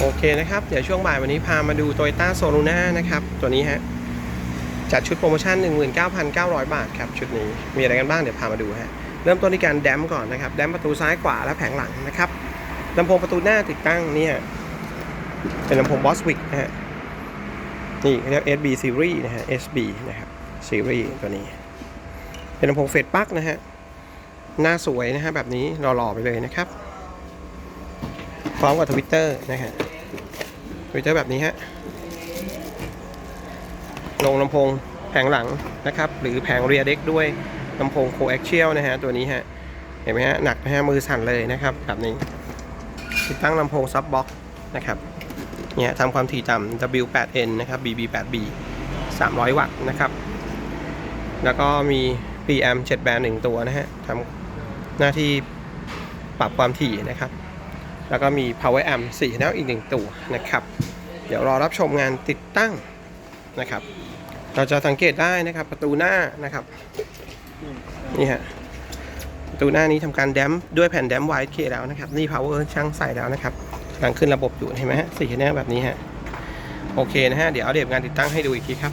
โอเคนะครับ เดี๋ยวช่วงบ่ายวันนี้พามาดู Toyota s o l u n a นะครับ ตัวนี้ฮะ จัดชุดโปรโมชั่น 19,900 บาทครับ ชุดนี้ มีอะไรกันบ้างเดี๋ยวพามาดูฮะ เริ่มต้นที่การแดมก่อนนะครับ แดมประตูซ้ายขวาและแผงหลังนะครับลำโพงประตูหน้าติดตั้งเนี่ย เป็นลำโพง Boswick นะฮะ นี่เขาเรียก SB Series นะฮะ SB นะครับ Series ตัวนี้ เป็นลำโพงเฟดปลั๊กนะฮะ หน้าสวยนะฮะแบบนี้หล่อๆไปเลยนะครับพร้อมกับทวิตเตอร์นะฮะ ทวิเตอร์แบบนี้ฮะลงลำโพงแผงหลังนะครับ หรือแผงเรียเด็กด้วยลำโพงโคแอคเชียลนะฮะตัวนี้ฮะเห็นไหมฮะหนักนะฮะมือสั่นเลยนะครับ แบบนี้ ติดตั้งลำโพงซับบ็อกนะครับเนี่ยทำความถี่ต่ำ W8N นะครับ BB8B 300 วัตต์นะครับ แล้วก็มี PM 7แบน1ตัวนะฮะทำหน้าที่ปรับความถี่นะครับ แล้วก็มี power amp 4แล้วอีก 1 ตัวนะครับ เดี๋ยวรอรับชมงานติดตั้งนะครับ เราจะสังเกตได้นะครับประตูหน้านะครับนี่ฮะประตูหน้านี้ทำการแดมด้วยแผ่นแดมป์ไวท์เคแล้วนะครับ นี่ power ช่างใส่แล้วนะครับกำลังขึ้นระบบอยู่เห็นไหมฮะสีหน้าแบบนี้ฮะโอเคนะฮะ เดี๋ยวเอาเดบงานติดตั้งให้ดูอีกทีครับ